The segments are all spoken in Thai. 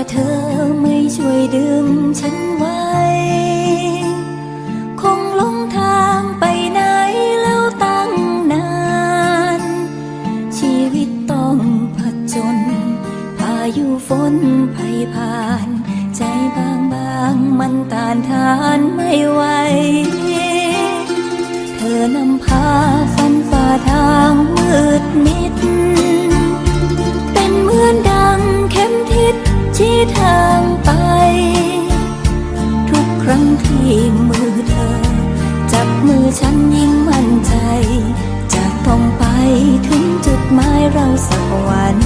าเธอไม่ช่วยดึงฉันไว้ คงหลงทางไปไหนแล้วตั้งนาน ชีวิตต้องผจญพายุฝนภัยผ่าน ใจบางบางมันต้านทานไม่ไหว เธอนำพาฝันฝ่าทางมืดมิด เป็นเหมือน ชี้ทางไป ทุกครั้งที่มือเธอ จับมือฉันยิ่งมั่นใจ จะต้องไปถึงจุดหมายเราสักวัน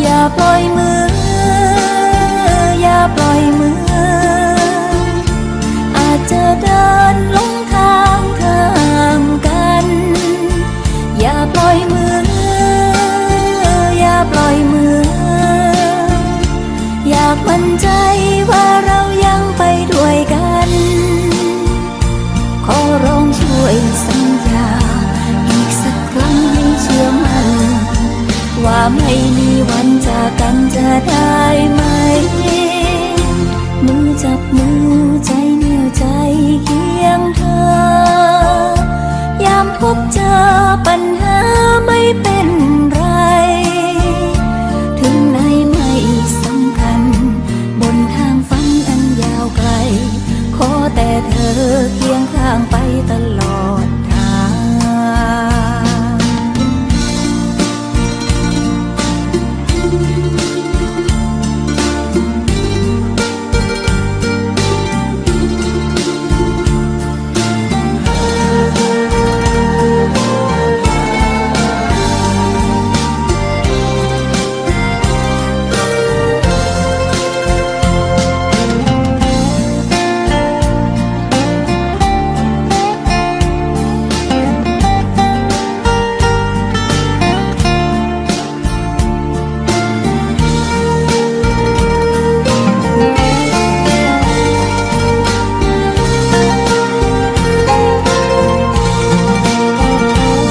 อย่าปล่อยมือ ว่าไม่มีวันจากกันจะได้ไหมมือจับมือใจเหนียวใจเคียงเธอยามพบเจอไป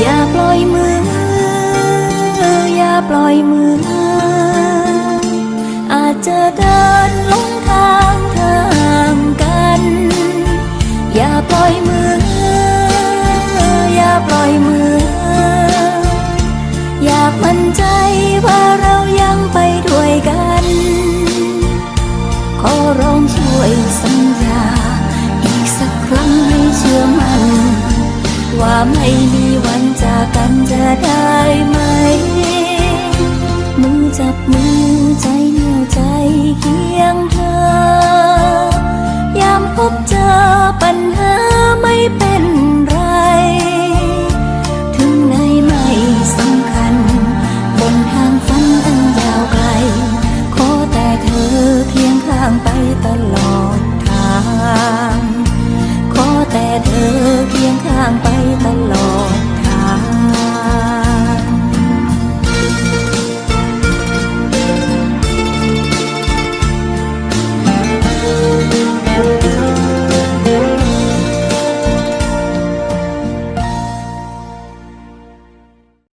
อย่าปล่อยมือ อย่าปล่อยมือ อาจจะเดินลงทางเธอห่างกัน อย่าปล่อยมือ อย่าปล่อยมือ อยากมั่นใจว่าเรายังไปด้วยกัน ขอร้องช่วยสัญญา อีกสักครั้งให้เชื่อมัน ว่าไม่มีวันจากกันจะได้